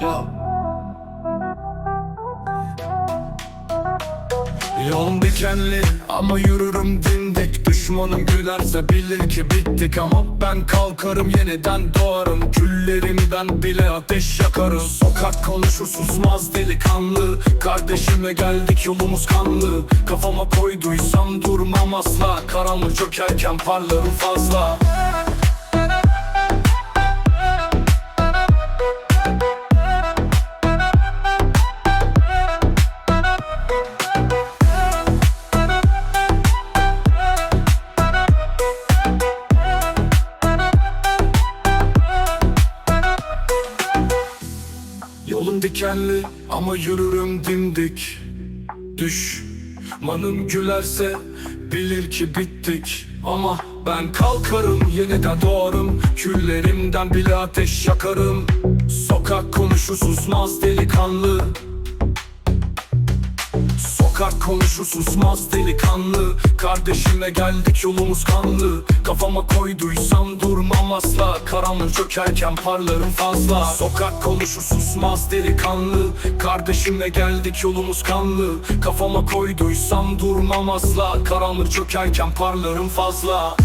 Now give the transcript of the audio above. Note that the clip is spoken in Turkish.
Yo. Yolum dikenli ama yürürüm dindik. Düşmanım gülerse bilir ki bittik ama ben kalkarım yeniden doğarım. Küllerimden bile ateş yakarız Sokak konuşur susmaz delikanlı. Kardeşime geldik yolumuz kanlı. Kafama koyduysam durmam asla. Karanlık çökerken parlarım fazla. Yolum dikenli ama yürürüm dimdik. Düşmanım gülerse bilir ki bittik. Ama ben kalkarım yeniden doğarım. Küllerimden bile ateş yakarım. Sokak konuşur susmaz delikanlı Sokak konuşur susmaz delikanlı. Kardeşime geldik yolumuz kanlı. Kafama koyduysam durmam asla. Karanlık çökerken parlarım fazla. Sokak konuşur susmaz delikanlı. Kardeşimle geldik yolumuz kanlı. Kafama koyduysam durmam asla. Karanlık çökerken parlarım fazla